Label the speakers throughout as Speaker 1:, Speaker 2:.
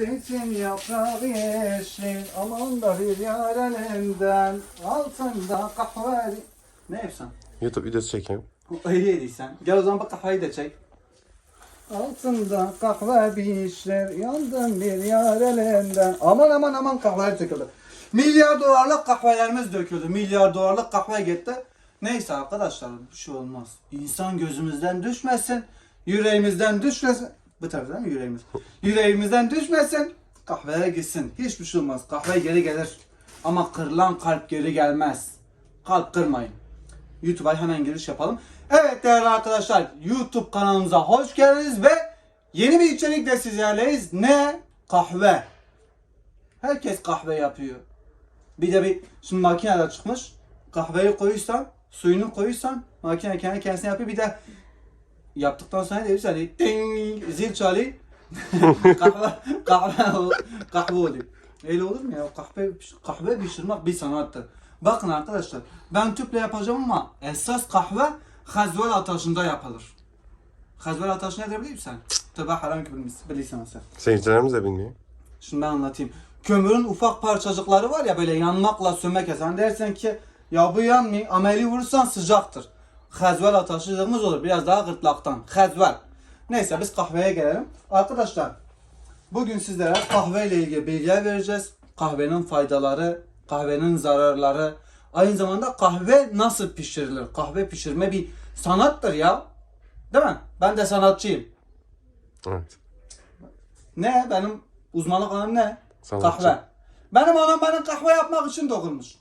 Speaker 1: Zeytin yaprağı yeşil Aman da bir yar elinden Altında kahve Ne yapsan?
Speaker 2: YouTube videosu çekeyim.
Speaker 1: Öyleysen. Gel o zaman bak kahveyi de çek. Altında kahve pişer, yandım bir yar elinden. Aman aman aman kahveler döküldü. Milyar dolarlık kahvelerimiz döküldü. Milyar dolarlık kahve gitti. Neyse arkadaşlar bir şey olmaz. İnsan gözümüzden düşmesin. Yüreğimizden düşmesin. Bu tarafta değil mi yüreğimiz? Yüreğimizden düşmesin. Kahveye gitsin. Hiçbir şey olmaz. Kahve geri gelir. Ama kırılan kalp geri gelmez. Kalp kırmayın. YouTube'a hemen giriş yapalım. Evet değerli arkadaşlar YouTube kanalımıza hoş geldiniz ve yeni bir içerikle sizlerleyiz. Ne? Kahve. Herkes kahve yapıyor. Bir de bir şimdi makinede çıkmış. Kahveyi koyursan, suyunu koyursan makine kendi kendisine yapıyor. Bir de yaptıktan sonra diyor hani ding zil çalıyor. kahve kahve kahve oluyor. Öyle olur mu ya? Kahve kahve pişirmek bir sanattır. Bakın arkadaşlar ben tüple yapacağım ama esas kahve hazvel ateşinde yapılır. Hazvel ateşi nedir biliyor musun? Tabi haram ki bilirsin sen.
Speaker 2: Seyircilerimiz de bilmiyor.
Speaker 1: Şimdi ben anlatayım. Kömürün ufak parçacıkları var ya böyle yanmakla sönmek. Sen dersen ki ya bu yanmıyor ameli vurursan sıcaktır. Hazvel ateşimiz olur biraz daha gırtlaktan. Hazvel. Neyse biz kahveye gelelim. Arkadaşlar bugün sizlere kahve ile ilgili bilgiler vereceğiz. Kahvenin faydaları, kahvenin zararları. Aynı zamanda kahve nasıl pişirilir? Kahve pişirme bir sanattır ya. Değil mi? Ben de sanatçıyım.
Speaker 2: Evet.
Speaker 1: Ne? Benim uzmanlık alanım ne?
Speaker 2: Sanatçı.
Speaker 1: Kahve. Benim anam bana kahve yapmak için dokunmuş.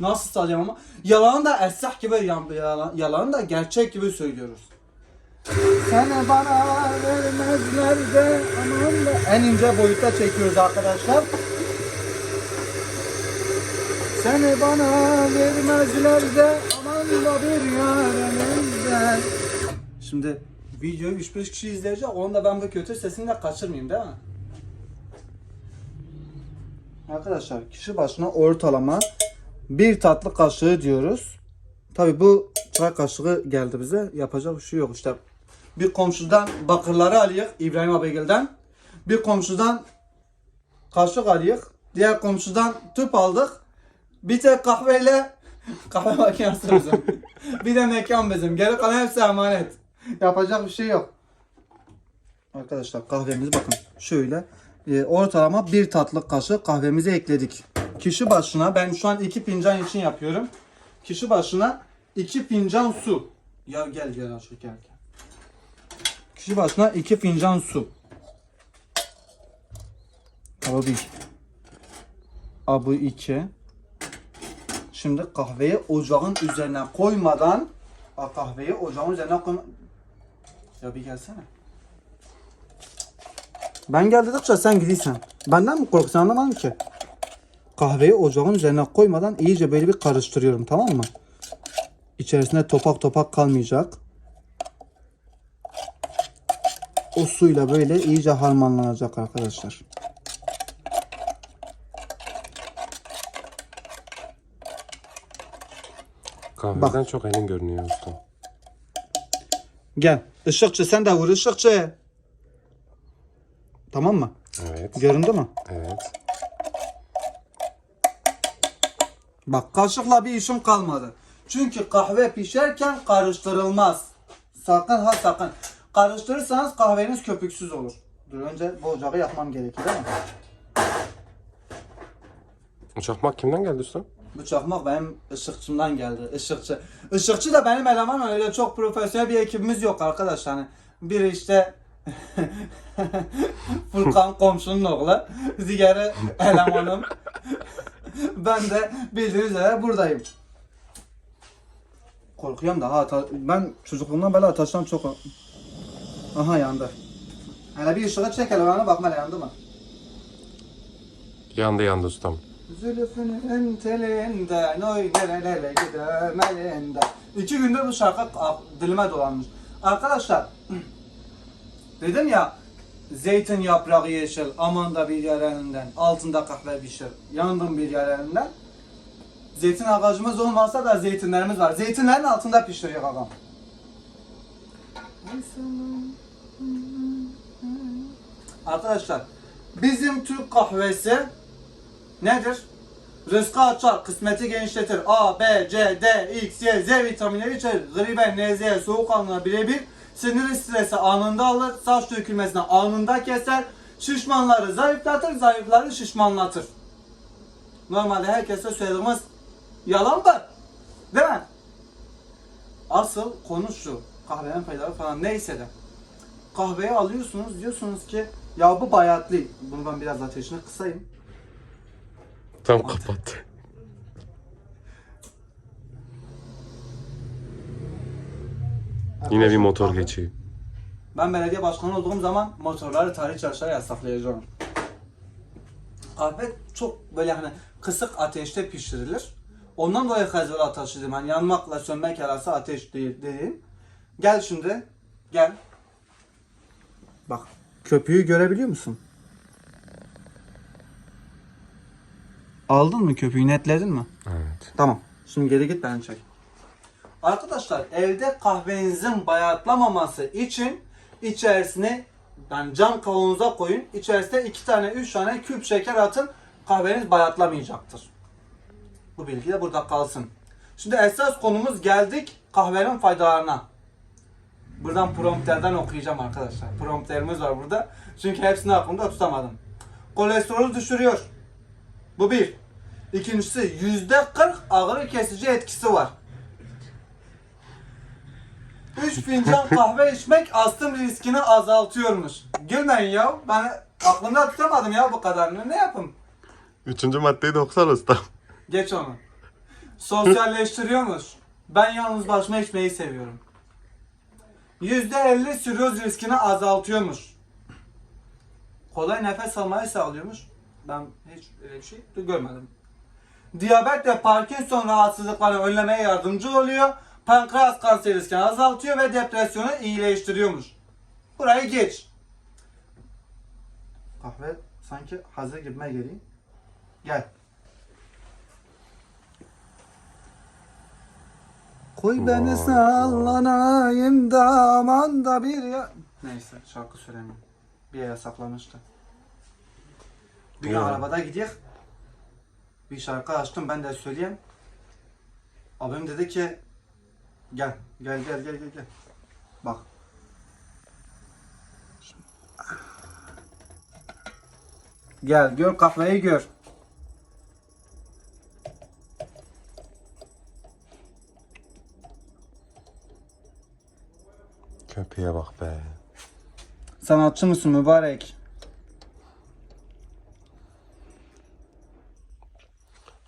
Speaker 1: Nasıl sayacağım ama? Yalan da esah gibi, yalan, yalan da gerçek gibi söylüyoruz. Seni bana vermezler de aman da... En ince boyutta çekiyoruz arkadaşlar. Seni bana vermezler de aman da bir yarenimden. Şimdi videoyu 3-5 kişi izleyecek. Onu da ben bu kötü sesini de kaçırmayayım değil mi? Arkadaşlar kişi başına ortalama bir tatlı kaşığı diyoruz. Tabi bu çay kaşığı geldi bize. Yapacak bir şey yok işte. Bir komşudan bakırları alıyık İbrahim Abigil'den. Bir komşudan kaşık alıyık. Diğer komşudan tüp aldık. Bir tek kahveyle kahve makinesi bizim. bir de mekan bizim. Geri kalan hepsi emanet. Yapacak bir şey yok. Arkadaşlar kahvemizi bakın şöyle e, ortalama bir tatlı kaşık kahvemizi ekledik. Kişi başına ben şu an iki fincan için yapıyorum. Kişi başına iki fincan su. Ya gel gel aşağı gel. Kişi başına iki fincan su. Abi bir. Abi iki. Şimdi kahveyi ocağın üzerine koymadan kahveyi ocağın üzerine koyma. Ya bir gelsene. Ben gel dedikçe sen gidiyorsun. Benden mi korkuyorsun anlamadım ki. Kahveyi ocağın üzerine koymadan iyice böyle bir karıştırıyorum tamam mı? İçerisinde topak topak kalmayacak. O suyla böyle iyice harmanlanacak arkadaşlar.
Speaker 2: Kahveden çok elin görünüyor ustam.
Speaker 1: Gel. Işıkçı sen de vur ışıkçı. Tamam mı?
Speaker 2: Evet.
Speaker 1: Göründü mü?
Speaker 2: Evet.
Speaker 1: Bak kaşıkla bir işim kalmadı. Çünkü kahve pişerken karıştırılmaz. Sakın ha sakın. Karıştırırsanız kahveniz köpüksüz olur. Dur önce bu ocağı yakmam gerekir değil mi?
Speaker 2: Çakmak kimden geldi ustam?
Speaker 1: Bu çakmak benim ışıkçımdan geldi. Işıkçı. Işıkçı da benim elemanım. Öyle çok profesyonel bir ekibimiz yok arkadaşlar. Hani biri işte Furkan komşunun oğlu. Diğeri elemanım. ben de bildiğiniz üzere buradayım. Korkuyorum da ha ben çocukluğumdan beri ateşten çok Aha yandı. Hele bir ışığı çek hele bana bakma yandı mı?
Speaker 2: Yandı yandı ustam.
Speaker 1: Zülfü'nün telinden oy nerelere gidem elinde. İki gündür bu şarkı a- dilime dolanmış. Arkadaşlar dedim ya zeytin yaprağı yeşil aman da bir yareninden altında kahve pişir yandım bir yareninden. Zeytin ağacımız olmasa da zeytinlerimiz var. Zeytinlerin altında pişiriyor adam. Arkadaşlar Bizim Türk kahvesi nedir? Rızkı açar, kısmeti genişletir. A, B, C, D, X, Y, Z vitaminleri içerir. Gribe, nezleye, soğuk algına birebir. Sinir stresi anında alır. Saç dökülmesini anında keser. Şişmanları zayıflatır, zayıfları şişmanlatır. Normalde herkese söylediğimiz yalan da. Değil mi? Asıl konu şu. Kahvenin faydaları falan neyse de. Kahveyi alıyorsunuz diyorsunuz ki ya bu bayatlı. Bunu ben biraz ateşini kısayım.
Speaker 2: Tam kapattı. Yine bir motor geçiyor.
Speaker 1: Ben belediye başkanı olduğum zaman motorları tarih aşağı yasaklayacağım. Kahve çok böyle hani kısık ateşte pişirilir. Ondan dolayı hazır ateş dedim. Hani yanmakla sönmek arası ateş değil dediğim. Gel şimdi. Gel. Bak. Köpüğü görebiliyor musun? Aldın mı köpüğü? Netledin mi?
Speaker 2: Evet.
Speaker 1: Tamam. Şimdi geri git ben çek. Arkadaşlar evde kahvenizin bayatlamaması için içerisine yani cam kavanoza koyun. İçerisine iki tane, üç tane küp şeker atın. Kahveniz bayatlamayacaktır. Bu bilgi de burada kalsın. Şimdi esas konumuz geldik kahvenin faydalarına. Buradan prompterden okuyacağım arkadaşlar. Prompterimiz var burada. Çünkü hepsini aklımda tutamadım. Kolesterolü düşürüyor. Bu bir. İkincisi yüzde 40 ağrı kesici etkisi var. 3 fincan kahve içmek astım riskini azaltıyormuş. Gülmeyin ya. Ben aklımda tutamadım ya bu kadarını. Ne yapayım?
Speaker 2: Üçüncü maddeyi de okusana usta.
Speaker 1: Geç onu. Sosyalleştiriyormuş. Ben yalnız başıma içmeyi seviyorum. %50 sirroz riskini azaltıyormuş. Kolay nefes almayı sağlıyormuş. Ben hiç öyle bir şey görmedim. Diyabet ve Parkinson rahatsızlıklarını önlemeye yardımcı oluyor. Pankreas kanseri riskini azaltıyor ve depresyonu iyileştiriyormuş. Burayı geç. Kahve sanki hazır gibime geliyor. Gel. Koy beni sallanayım da aman da bir ya... Neyse şarkı söylemiyorum. Bir yere saklamıştı. Bir gün
Speaker 2: Ya.
Speaker 1: arabada gidiyor. Bir şarkı açtım ben de söyleyeyim. Abim dedi ki gel gel gel gel gel gel. Bak. Gel gör kahveyi gör.
Speaker 2: Köpeğe bak be.
Speaker 1: Sanatçı mısın mübarek?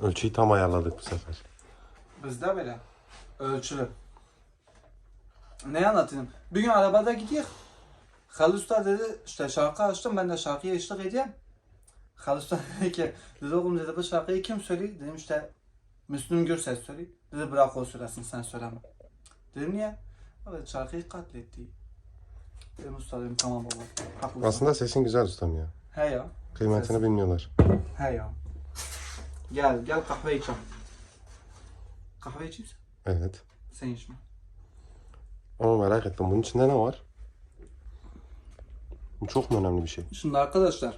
Speaker 2: Ölçüyü tam ayarladık bu sefer.
Speaker 1: Bizde böyle. Ölçülü. Ne anlatayım? Bir gün arabada gidiyor. Halil Usta dedi işte şarkı açtım ben de şarkıya eşlik edeyim. Halil Usta dedi ki dedi oğlum dedi bu şarkıyı kim söylüyor? Dedim işte Müslüm Gürses söylüyor. Dedi bırak o söylesin sen söyleme. Dedim niye? Evet şarkıyı katletti. Dedim usta dedim tamam baba. Haklısın.
Speaker 2: Aslında sesin güzel ustam ya.
Speaker 1: He ya.
Speaker 2: Kıymetini bilmiyorlar.
Speaker 1: He ya. Gel gel kahve içelim. Kahve içeyim sen.
Speaker 2: Evet.
Speaker 1: Sen içme.
Speaker 2: Ama merak ettim. Bunun içinde ne var? Bu çok mu önemli bir şey?
Speaker 1: Şimdi arkadaşlar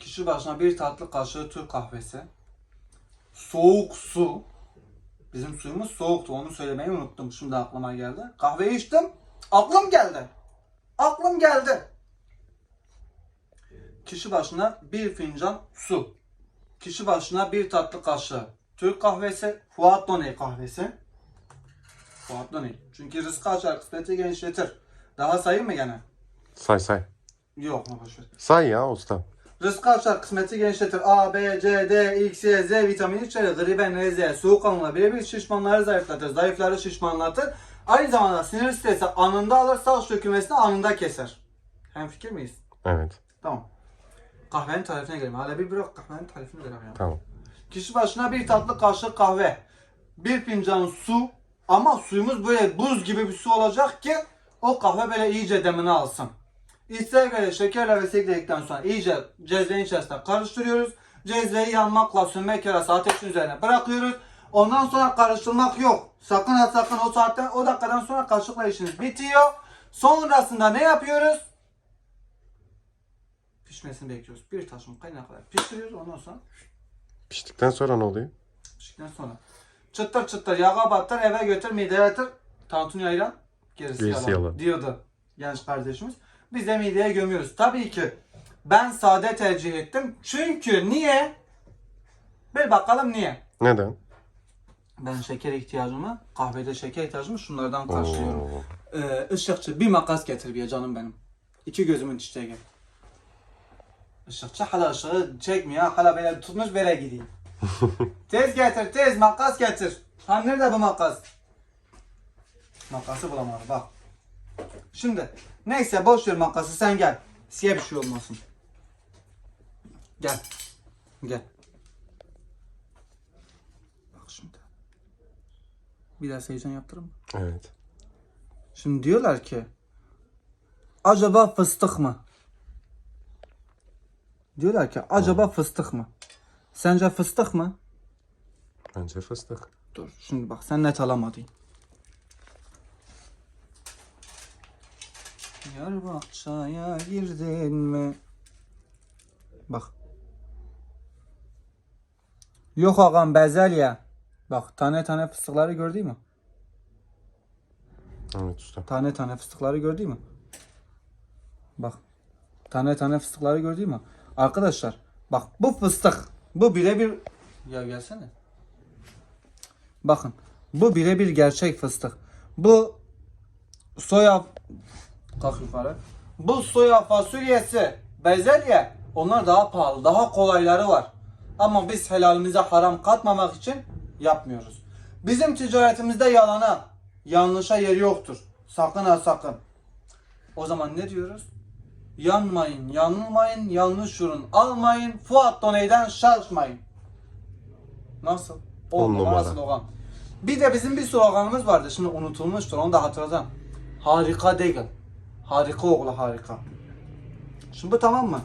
Speaker 1: kişi başına bir tatlı kaşığı Türk kahvesi soğuk su bizim suyumuz soğuktu onu söylemeyi unuttum. Şimdi aklıma geldi. Kahveyi içtim aklım geldi. Aklım geldi. Kişi başına bir fincan su. Kişi başına bir tatlı kaşığı Türk kahvesi Fuat Doney kahvesi Fuat Doney çünkü rızkı açar kısmeti genişletir daha sayayım mı gene?
Speaker 2: Say say.
Speaker 1: Yok mu boşver.
Speaker 2: Say ya ustam.
Speaker 1: Rızkı açar, kısmeti genişletir. A, B, C, D, X, Y, Z vitamini içerir. Griben, nezle, soğuk alımla birebir şişmanları zayıflatır. Zayıfları şişmanlatır. Aynı zamanda sinir stresi anında alır. Saç dökülmesini anında keser. Hem fikir miyiz?
Speaker 2: Evet.
Speaker 1: Tamam. Kahvenin tarifine gelelim. Hala bir bırak kahvenin tarifine gelelim ya.
Speaker 2: Tamam.
Speaker 1: Kişi başına bir tatlı kaşık kahve. Bir fincan su. Ama suyumuz böyle buz gibi bir su olacak ki o kahve böyle iyice demini alsın. İsteğe göre şekerle ve ekledikten sonra iyice cezvenin içerisine karıştırıyoruz. Cezveyi yanmakla sönmek arası ateşin üzerine bırakıyoruz. Ondan sonra karıştırmak yok. Sakın ha sakın o saatten o dakikadan sonra kaşıkla işiniz bitiyor. Sonrasında ne yapıyoruz? pişmesini bekliyoruz. Bir taşım kaynana kadar pişiriyoruz. Ondan sonra
Speaker 2: Piştikten sonra ne oluyor?
Speaker 1: piştikten sonra çıtır çıtır yağa battır eve götür mideye yatır. Tantuni ayran gerisi,
Speaker 2: Gerisi
Speaker 1: yalan,
Speaker 2: yalan.
Speaker 1: diyordu genç kardeşimiz. Biz de mideye gömüyoruz. Tabii ki ben sade tercih ettim. Çünkü niye? Bir bakalım niye?
Speaker 2: Neden?
Speaker 1: Ben şeker ihtiyacımı, kahvede şeker ihtiyacımı şunlardan karşılıyorum. Ee, ışıkçı bir makas getir bir canım benim. İki gözümün çiçeği gel. Işıkçı hala ışığı çekmiyor. Hala böyle tutmuş böyle gidiyor. tez getir tez makas getir. Ha nerede bu makas? Makası bulamadım bak. Şimdi neyse boş ver makası sen gel. Siye bir şey olmasın. Gel. Gel. Bak şimdi. Bir daha heyecan yaptırım.
Speaker 2: Evet.
Speaker 1: Şimdi diyorlar ki acaba fıstık mı? Diyorlar ki acaba fıstık mı? Sence fıstık mı?
Speaker 2: Bence fıstık.
Speaker 1: Dur şimdi bak sen net alamadın. Yar bahçaya girdin mi? Bak. Yok ağam bezelye. Bak tane tane fıstıkları gördün mü?
Speaker 2: Evet usta.
Speaker 1: Tane tane fıstıkları gördün mü? Bak. Tane tane fıstıkları gördün mü? Arkadaşlar bak bu fıstık. Bu birebir ya gelsene. Bakın. Bu birebir gerçek fıstık. Bu soya kalk yukarı. Bu soya fasulyesi, bezelye onlar daha pahalı, daha kolayları var. Ama biz helalimize haram katmamak için yapmıyoruz. Bizim ticaretimizde yalana, yanlışa yer yoktur. Sakın ha sakın. O zaman ne diyoruz? Yanmayın, yanılmayın, yanlış ürün almayın, Fuat Doney'den şaşmayın. Nasıl?
Speaker 2: On
Speaker 1: On numara slogan. Bir de bizim bir sloganımız vardı. Şimdi unutulmuştur. Onu da hatırladım. Harika değil. Harika oğlu harika. Şimdi bu tamam mı?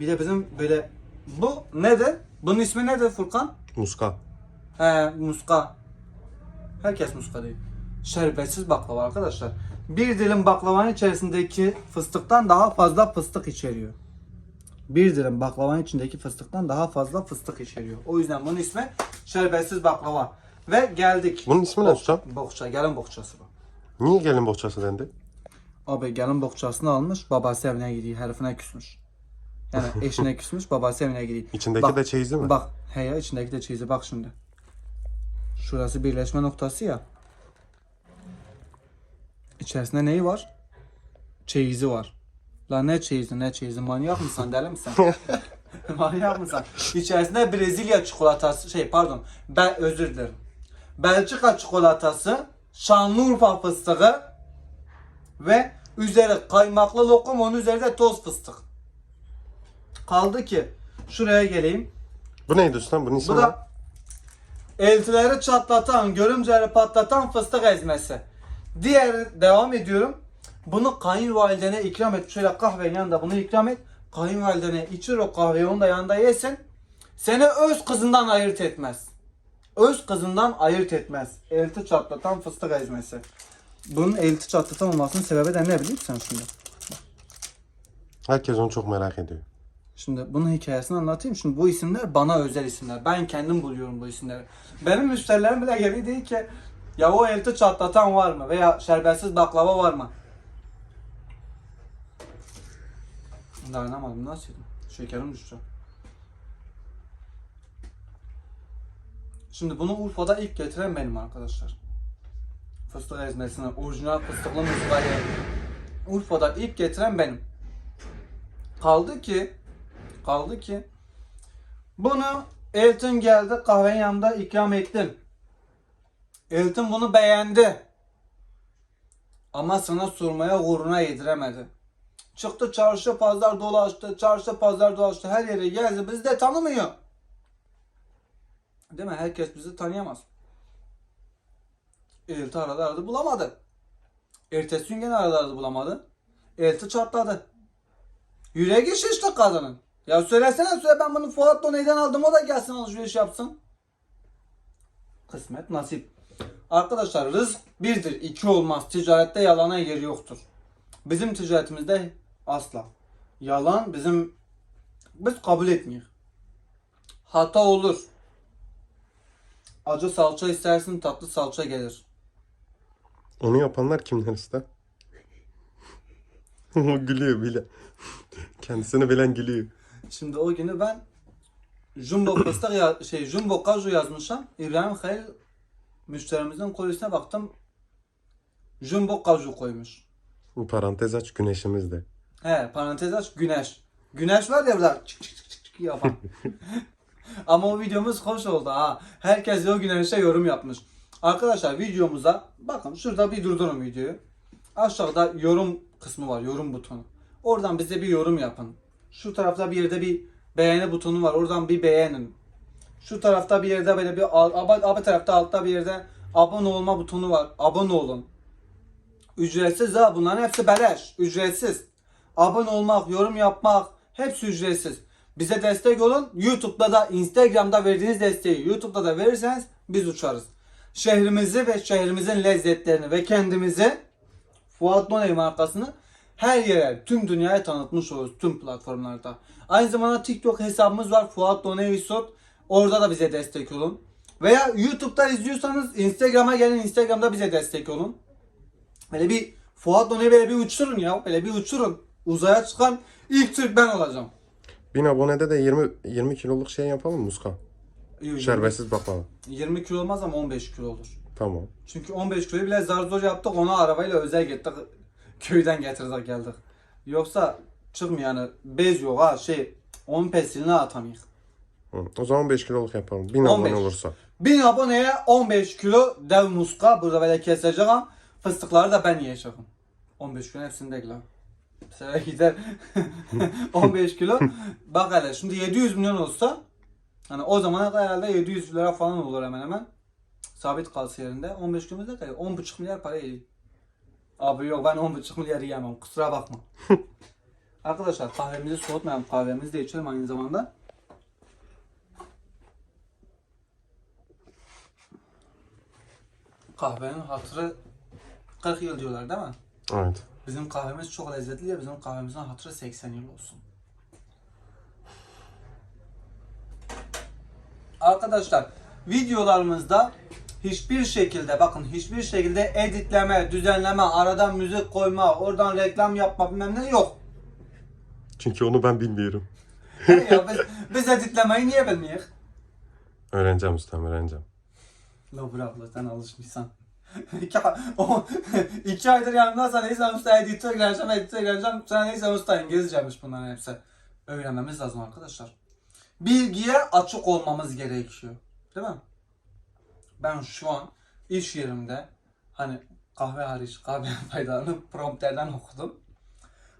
Speaker 1: Bir de bizim böyle bu nedir? Bunun ismi nedir Furkan?
Speaker 2: Muska.
Speaker 1: He muska. Herkes muska değil. Şerbetsiz baklava arkadaşlar. Bir dilim baklavanın içerisindeki fıstıktan daha fazla fıstık içeriyor. Bir dilim baklavanın içindeki fıstıktan daha fazla fıstık içeriyor. O yüzden bunun ismi şerbetsiz baklava. Ve geldik.
Speaker 2: Bunun ismi ne usta?
Speaker 1: Bohça, gelin bohçası bu.
Speaker 2: Niye gelin bohçası dendi?
Speaker 1: Abi gelin bohçasını almış, babası evine gidiyor, herifine küsmüş. Yani eşine küsmüş, babası evine gidiyor.
Speaker 2: İçindeki
Speaker 1: Bak,
Speaker 2: de çeyizi mi?
Speaker 1: Bak, he ya içindeki de çeyizi bak şimdi. Şurası birleşme noktası ya. İçerisinde neyi var? Çeyizi var. Lan ne çeyizi ne çeyizi manyak mısın deli misin? manyak mısın? İçerisinde Brezilya çikolatası şey pardon ben özür dilerim. Belçika çikolatası, Şanlıurfa fıstığı ve üzeri kaymaklı lokum onun üzerinde toz fıstık. Kaldı ki şuraya geleyim.
Speaker 2: Bu neydi usta? Bunun ismi
Speaker 1: Bu
Speaker 2: ne?
Speaker 1: da eltileri çatlatan, görümceleri patlatan fıstık ezmesi. Diğer devam ediyorum. Bunu kayınvalidene ikram et. Şöyle kahvenin yanında bunu ikram et. Kayınvalidene içir o kahveyi onu da yanında yesin. Seni öz kızından ayırt etmez. Öz kızından ayırt etmez. Elti çatlatan fıstık ezmesi. Bunun elti çatlatan olmasının sebebi de ne biliyor musun şimdi?
Speaker 2: Herkes onu çok merak ediyor.
Speaker 1: Şimdi bunun hikayesini anlatayım. Şimdi bu isimler bana özel isimler. Ben kendim buluyorum bu isimleri. Benim müşterilerim bile geliyor değil ki ya o elti çatlatan var mı? Veya şerbetsiz baklava var mı? Dayanamadım. Nasıl yedim? Şekerim düştü. Şimdi bunu Urfa'da ilk getiren benim arkadaşlar. Fıstık ezmesini, orijinal fıstıklı muskayı Urfa'da ilk getiren benim. Kaldı ki kaldı ki bunu Elton geldi kahvenin yanında ikram ettim. Elton bunu beğendi. Ama sana sormaya gururuna yediremedi. Çıktı çarşı pazar dolaştı, çarşı pazar dolaştı, her yere geldi. Bizi de tanımıyor. Değil mi? Herkes bizi tanıyamaz. Elti aradı aradı bulamadı. Ertesi gün gene aradı aradı bulamadı. Elti çatladı. Yüreği şişti kadının. Ya söylesene söyle ben bunu Fuat Doney'den aldım o da gelsin alışveriş yapsın. Kısmet nasip. Arkadaşlar rızk birdir, iki olmaz. Ticarette yalana yer yoktur. Bizim ticaretimizde asla. Yalan bizim Biz kabul etmiyoruz. Hata olur. Acı salça istersin tatlı salça gelir.
Speaker 2: Onu yapanlar kimler usta? o gülüyor bile. Kendisini bilen gülüyor.
Speaker 1: Şimdi o günü ben Jumbo fıstık ya, şey Jumbo kaju yazmışım. İbrahim Halil müşterimizin kolisine baktım. Jumbo kaju koymuş.
Speaker 2: Bu parantez aç güneşimiz de.
Speaker 1: He parantez aç güneş. Güneş var ya burada çık çık çık çık çık yapan. Ama o videomuz hoş oldu ha. Herkes o güneşe yorum yapmış. Arkadaşlar videomuza bakın şurada bir durdurun videoyu. Aşağıda yorum kısmı var yorum butonu. Oradan bize bir yorum yapın. Şu tarafta bir yerde bir beğeni butonu var. Oradan bir beğenin. Şu tarafta bir yerde böyle bir aba tarafta altta bir yerde abone olma butonu var. Abone olun. Ücretsiz ha bunların hepsi beleş. Ücretsiz. Abone olmak, yorum yapmak hepsi ücretsiz. Bize destek olun. YouTube'da da Instagram'da verdiğiniz desteği YouTube'da da verirseniz biz uçarız. Şehrimizi ve şehrimizin lezzetlerini ve kendimizi Fuat Donay markasını her yere, tüm dünyaya tanıtmış oluruz tüm platformlarda. Aynı zamanda TikTok hesabımız var Fuat Donay Isot. Orada da bize destek olun. Veya YouTube'da izliyorsanız Instagram'a gelin Instagram'da bize destek olun. Böyle bir Fuat böyle bir uçurun ya. Böyle bir uçurun. Uzaya çıkan ilk Türk ben olacağım.
Speaker 2: 1000 abonede de 20 20 kiloluk şey yapalım Muska?
Speaker 1: 20,
Speaker 2: Şerbetsiz baklava.
Speaker 1: 20 kilo olmaz ama 15 kilo olur.
Speaker 2: Tamam.
Speaker 1: Çünkü 15 kiloyu bile zar zor yaptık. Onu arabayla özel gittik. Köyden getirdik geldik. Yoksa çıkmıyor yani. Bez yok ha şey. 10 pesilini atamayız.
Speaker 2: Hı. O zaman 5 kiloluk yapalım. 1000
Speaker 1: 15.
Speaker 2: abone olursa.
Speaker 1: 1000 aboneye 15 kilo dev muska. Burada böyle keseceğim. Fıstıkları da ben yiyeceğim. 15 kilo hepsini lan. Mesela gider 15 kilo. Bak hele şimdi 700 milyon olsa hani o zamana kadar herhalde 700 lira falan olur hemen hemen. Sabit kalsa yerinde. 15 kilo da 10,5 milyar para yiyor. Abi yok ben 10,5 milyar yiyemem. Kusura bakma. Arkadaşlar kahvemizi soğutmayalım. Kahvemizi de içelim aynı zamanda. Kahvenin hatırı 40 yıl diyorlar değil mi?
Speaker 2: Evet.
Speaker 1: Bizim kahvemiz çok lezzetli ya bizim kahvemizin hatırı 80 yıl olsun. Arkadaşlar videolarımızda hiçbir şekilde bakın hiçbir şekilde editleme, düzenleme, aradan müzik koyma, oradan reklam yapma bilmem ne yok.
Speaker 2: Çünkü onu ben bilmiyorum.
Speaker 1: ya biz, biz editlemeyi niye bilmiyoruz?
Speaker 2: Öğreneceğim ustam öğreneceğim.
Speaker 1: La bırak la sen alışmışsan. iki, o, iki aydır yanımda neyse usta editör gireceğim, editör gireceğim. Sen neyse usta İngilizcemiş bunların hepsi. Öğrenmemiz lazım arkadaşlar. Bilgiye açık olmamız gerekiyor. Değil mi? Ben şu an iş yerimde hani kahve hariç kahve faydalanıp prompterden okudum.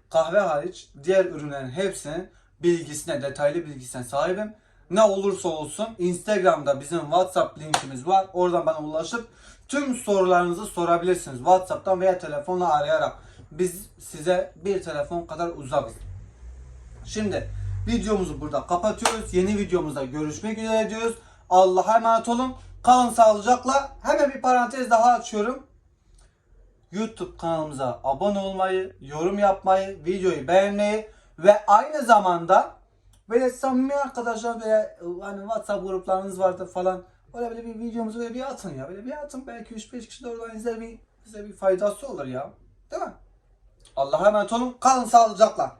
Speaker 1: Kahve hariç diğer ürünlerin hepsinin bilgisine, detaylı bilgisine sahibim. Ne olursa olsun Instagram'da bizim WhatsApp linkimiz var. Oradan bana ulaşıp tüm sorularınızı sorabilirsiniz. WhatsApp'tan veya telefonla arayarak. Biz size bir telefon kadar uzakız. Şimdi videomuzu burada kapatıyoruz. Yeni videomuzda görüşmek üzere diyoruz. Allah'a emanet olun. Kalın sağlıcakla. Hemen bir parantez daha açıyorum. YouTube kanalımıza abone olmayı, yorum yapmayı, videoyu beğenmeyi ve aynı zamanda böyle samimi arkadaşlar böyle hani WhatsApp gruplarınız vardır falan. Böyle böyle bir videomuzu böyle bir atın ya. Böyle bir atın belki 3-5 kişi de oradan izler bir, bize bir faydası olur ya. Değil mi? Allah'a emanet olun. Kalın sağlıcakla.